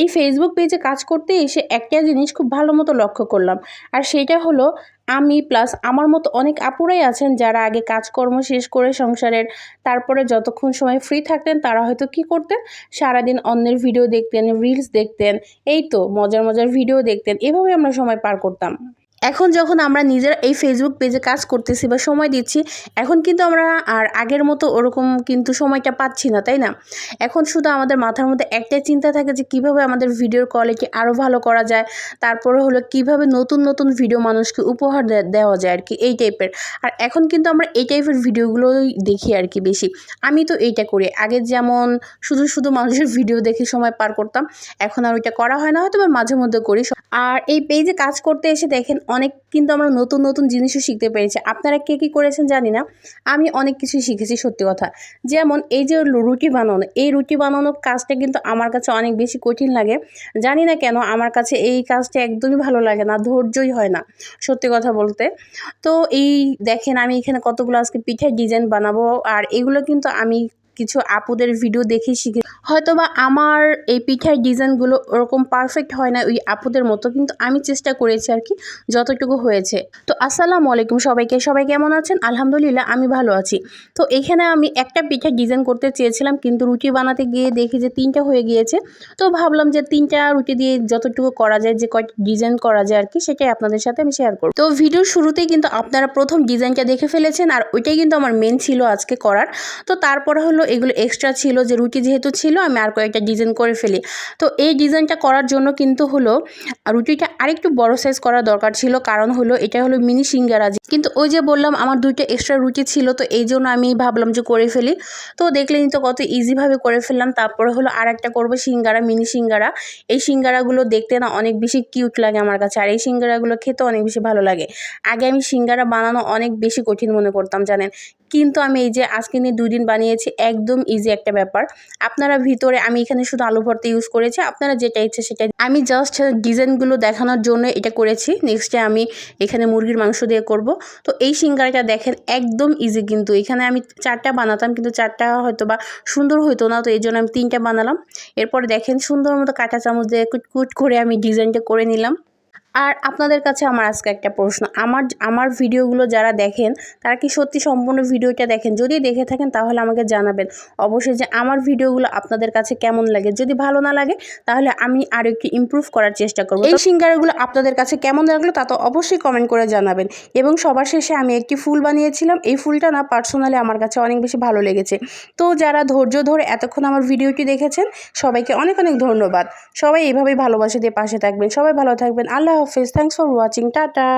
এই ফেসবুক পেজে কাজ করতে এসে একটা জিনিস খুব ভালো মতো লক্ষ্য করলাম। আর সেটা হলো, আমি প্লাস আমার মতো অনেক আপুরাই আছেন যারা আগে কাজকর্ম শেষ করে সংসারের, তারপরে যতক্ষণ সময় ফ্রি থাকতেন তারা হয়তো কি করতেন? সারাদিন অন্যের ভিডিও দেখতেন রিলস দেখতেন, এই তো মজার মজার ভিডিও দেখতেন। এভাবে আমরা সময় পার করতাম। এখন যখন আমরা নিজেরা এই ফেসবুক পেজে কাজ করতেছি বা সময় দিচ্ছি, এখন কিন্তু আমরা আর আগের মতো ওরকম কিন্তু সময়টা পাচ্ছি না, তাই না? এখন শুধু আমাদের মাথার মধ্যে একটাই চিন্তা থাকে যে কীভাবে আমাদের ভিডিওর কোয়ালিটি আরও ভালো করা যায়, তারপরে হলো কীভাবে নতুন নতুন ভিডিও মানুষকে উপহার দেওয়া যায় আর কি, এই টাইপের আর এখন কিন্তু আমরা এই টাইপের ভিডিওগুলোই দেখি আর কি বেশি। আমি তো এইটা করি। আগে যেমন শুধু শুধু মানুষের ভিডিও দেখে সময় পার করতাম, এখন আর ওইটা করা হয় না হয়তো মাঝে মধ্যে করি। আর এই পেজে কাজ করতে এসে দেখেন অনেক কিন্তু আমরা নতুন নতুন জিনিসও শিখতে পেরেছি। আপনারা কে কী করেছেন জানি না। আমি অনেক কিছুই শিখেছি, সত্যি কথা। যেমন এই যে রুটি বানানো, এই রুটি বানানোর কাজটা কিন্তু আমার কাছে অনেক বেশি কঠিন লাগে। জানি না কেন, আমার কাছে এই কাজটা একদমই ভালো লাগে না, ধৈর্যই হয় না, সত্যি কথা বলতে। তো এই দেখেন, আমি এখানে কতগুলো আজকে পিঠের ডিজাইন বানাবো, আর এগুলো কিন্তু আমি কিছু আপুদের ভিডিও দেখে শিখে হয়তো বা আমার এই পিঠার ডিজাইনগুলো ওরকম পারফেক্ট হয় না ওই আপুদের মতো, কিন্তু আমি চেষ্টা করেছি আর কি যতটুকু হয়েছে। তো আসসালামু আলাইকুম সবাইকে, সবাই কেমন আছেন? আলহামদুলিল্লাহ, আমি ভালো আছি। তো এখানে আমি একটা পিঠার ডিজাইন করতে চেয়েছিলাম, কিন্তু রুটি বানাতে গিয়ে দেখি যে তিনটা হয়ে গিয়েছে। তো ভাবলাম যে তিনটা রুটি দিয়ে যতটুকু করা যায়, যে কয় ডিজাইন করা যায় আর কি, সেটাই আপনাদের সাথে আমি শেয়ার করব। তো ভিডিওর শুরুতেই কিন্তু আপনারা প্রথম ডিজাইনটা দেখে ফেলেছেন, আর ওইটাই কিন্তু আমার মেন ছিল আজকে করার। তো তারপরে হলো এগুলো এক্সট্রা ছিল যে রুটি যেহেতু ছিল আমি আর কয়েকটা ডিজাইন করে ফেলি। তো এই ডিজাইনটা করার জন্য কিন্তু হলো, রুটিটা আরেকটু বড় সাইজ করা দরকার ছিল। কারণ হলো, এটা হলো মিনি সিঙ্গারা কিন্তু ওই যে বললাম, আমার দুইটা এক্সট্রা রুটি ছিল, তো এই জন্য আমি ভাবলাম যে করে ফেলি। তো দেখলেন তো কত ইজিভাবে করে ফেললাম। তারপরে হলো আর একটা করব, সিঙ্গারা মিনি সিঙ্গারা। এই সিঙ্গারাগুলো দেখতে না অনেক বেশি কিউট লাগে আমার কাছে, আর এই সিঙ্গারাগুলো খেতে অনেক বেশি ভালো লাগে। আগে আমি সিঙ্গারা বানানো অনেক বেশি কঠিন মনে করতাম, জানেন? কিন্তু আমি এই যে আজকে নিয়ে দুই দিন বানিয়েছি, একদম ইজি একটা ব্যাপার। আপনারা ভিতরে, আমি এখানে শুধু আলু ভর্তা ইউজ করেছি, আপনারা যেটা ইচ্ছে সেটা আমি জাস্ট ডিজাইনগুলো দেখানোর জন্য এটা করেছি। নেক্সটে আমি এখানে মুরগির মাংস দিয়ে করব। তো এই সিঙ্গারাটা দেখেন একদম ইজি কিন্তু। এখানে আমি চারটা বানাতাম কিন্তু চারটা হয়তো বা সুন্দর হতো না, তো এই জন্য আমি তিনটা বানালাম। এরপর দেখেন সুন্দর মতো কাঁটা চামচ দিয়ে কুট কুট করে আমি ডিজাইনটা করে নিলাম। আর আপনাদের কাছে আমার আজকে একটা প্রশ্ন। আমার আমার ভিডিওগুলো যারা দেখেন তারা কি সত্যি সম্পূর্ণ ভিডিওটা দেখেন? যদি দেখে থাকেন তাহলে আমাকে জানাবেন। অবশ্যই যে আমার ভিডিওগুলো আপনাদের কাছে কেমন লাগে? যদি ভালো না লাগে তাহলে আমি আরও একটু ইমপ্রুভ করার চেষ্টা করব। এই সিঙ্গারগুলো আপনাদের কাছে কেমন লাগল তা তো অবশ্যই কমেন্ট করে জানাবেন। এবং সবার শেষে আমি একটি ফুল বানিয়েছিলাম। এই ফুলটা না পার্সোনালি আমার কাছে অনেক বেশি ভালো লেগেছে। তো যারা ধৈর্য ধরে এতক্ষণ আমার ভিডিওটি দেখেছেন সবাইকে অনেক অনেক ধন্যবাদ। সবাই এইভাবেই ভালোবাসা দিয়ে পাশে থাকবেন। সবাই ভালো থাকবেন। আল্লাহ Hafiz thanks for watching tata